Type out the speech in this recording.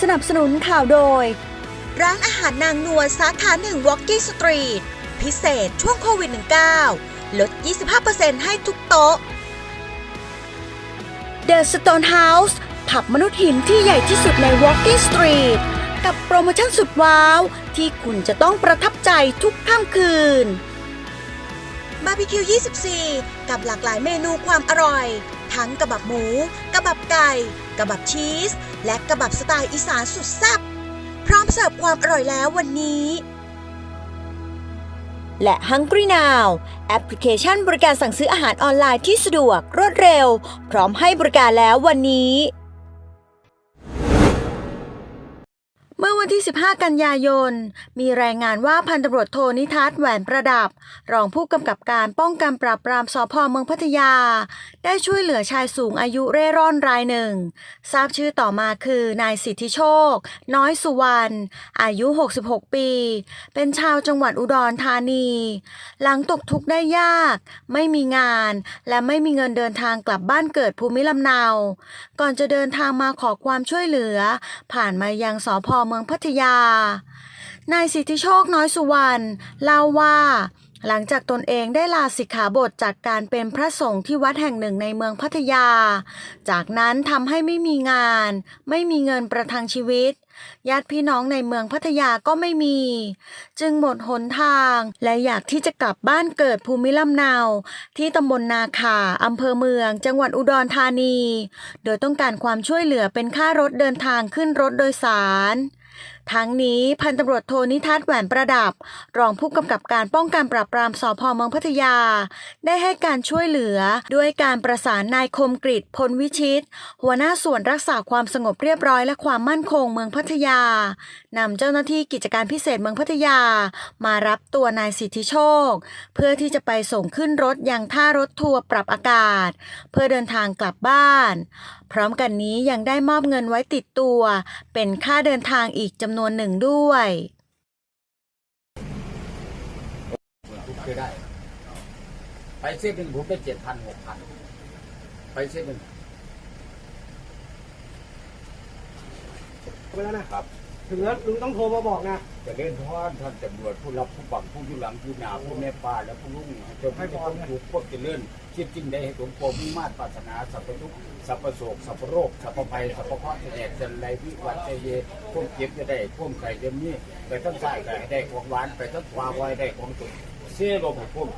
สนับสนุนข่าวโดย ร้านอาหารนางนวลสาขาหนึ่ง Walking Street พิเศษช่วงโควิด -19 ลด 25%ให้ทุกโต๊ะ The Stone House ผับมนุษย์หินที่ใหญ่ที่สุดใน Walking Street กับโปรโมชั่นสุดว้าว ที่คุณจะต้องประทับใจทุกค่ำคืนบาร์บีคิว 24 กับหลากหลายเมนูความอร่อย ทั้งกระบับหมู กระบับไก่ กระบับชีส และกระบับสไตล์อีสานสุดแซ่บพร้อมเสิร์ฟความอร่อยแล้ววันนี้ และ Hungry Now แอปพลิเคชันบริการสั่งซื้ออาหารออนไลน์ที่สะดวกรวดเร็ว พร้อมให้บริการแล้ววันนี้เมื่อวันที่ 15 กันยายน มีรายงานว่าพันตำรวจโทนิทัศน์แหวนประดับ รองผู้กำกับการป้องกันปราบปรามสพเมืองพัทยา ได้ช่วยเหลือชายสูงอายุเร่ร่อนรายหนึ่ง ทราบชื่อต่อมาคือนายสิทธิโชค น้อยสุวรรณอายุ 66 ปี เป็นชาวจังหวัดอุดรธานี หลังตกทุกข์ได้ยาก ไม่มีงาน และไม่มีเงินเดินทางกลับบ้านเกิดภูมิลำเนา ก่อนจะเดินทางมาขอความช่วยเหลือ ผ่านมายังสพเมืองพัทยา นายสิทธิโชคน้อยสุวรรณเล่าว่า หลังจากตนเองได้ลาสิกขาบทจากการเป็นพระสงฆ์ที่วัดแห่งหนึ่งในเมืองพัทยา จากนั้นทำให้ไม่มีงาน ไม่มีเงินประทังชีวิต ญาติพี่น้องในเมืองพัทยาก็ไม่มี จึงหมดหนทางและอยากที่จะกลับบ้านเกิดภูมิลำเนา ที่ตำบลนาขาอำเภอเมือง จังหวัดอุดรธานี โดยต้องการความช่วยเหลือเป็นค่ารถเดินทางขึ้นรถโดยสาร ทั้งนี้พันตำรวจโทนิทัศน์แหวนประดับ รองผู้กำกับการป้องกันปราบปรามสพเมืองพัทยา ได้ให้การช่วยเหลือ ด้วยการประสานนายคมกริตพลวิชิต หัวหน้าส่วนรักษาความสงบเรียบร้อยและความมั่นคงเมืองพัทยานำเจ้าหน้าที่กิจการพิเศษเมืองพัทยา มารับตัวนายสิทธิโชค เพื่อที่จะไปส่งขึ้นรถยังท่ารถทัวร์ปรับอากาศ เพื่อเดินทางกลับบ้าน พร้อมกันนี้ยังได้มอบเงินไว้ติดตัว เป็นค่าเดินทางอีกจำนวนหนึ่งด้วยทุกเคยได้ ไปเส้นหนึ่งผมได้เจ็ดพันหกพันไปเส้นหนึ่งไปแล้วนะครับ ถึงแล้วลุงต้องโทรมาบอกนะ จะเล่นทอดท่านตำรวจผู้รับผู้บังผู้อยุหลังผู้หนาผู้แม่ป้าและผู้ลุงจนให้ความถูกพวกจะเลื่อนคิดจริงได้ให้สมความมุ่งมาตรปรารถนาสัพพทุกสัพพโศกสัพพโรคสัพพภัยสัพพเคราะห์จะแดกจันไรวิวัฒน์ใจเยพวกเก็บจะได้พวกไข่เดมนี้ไปทั้งซ้ายก็ให้ได้ของหวานไปทั้งขวาก็ให้ได้ของสุกเสียลมผม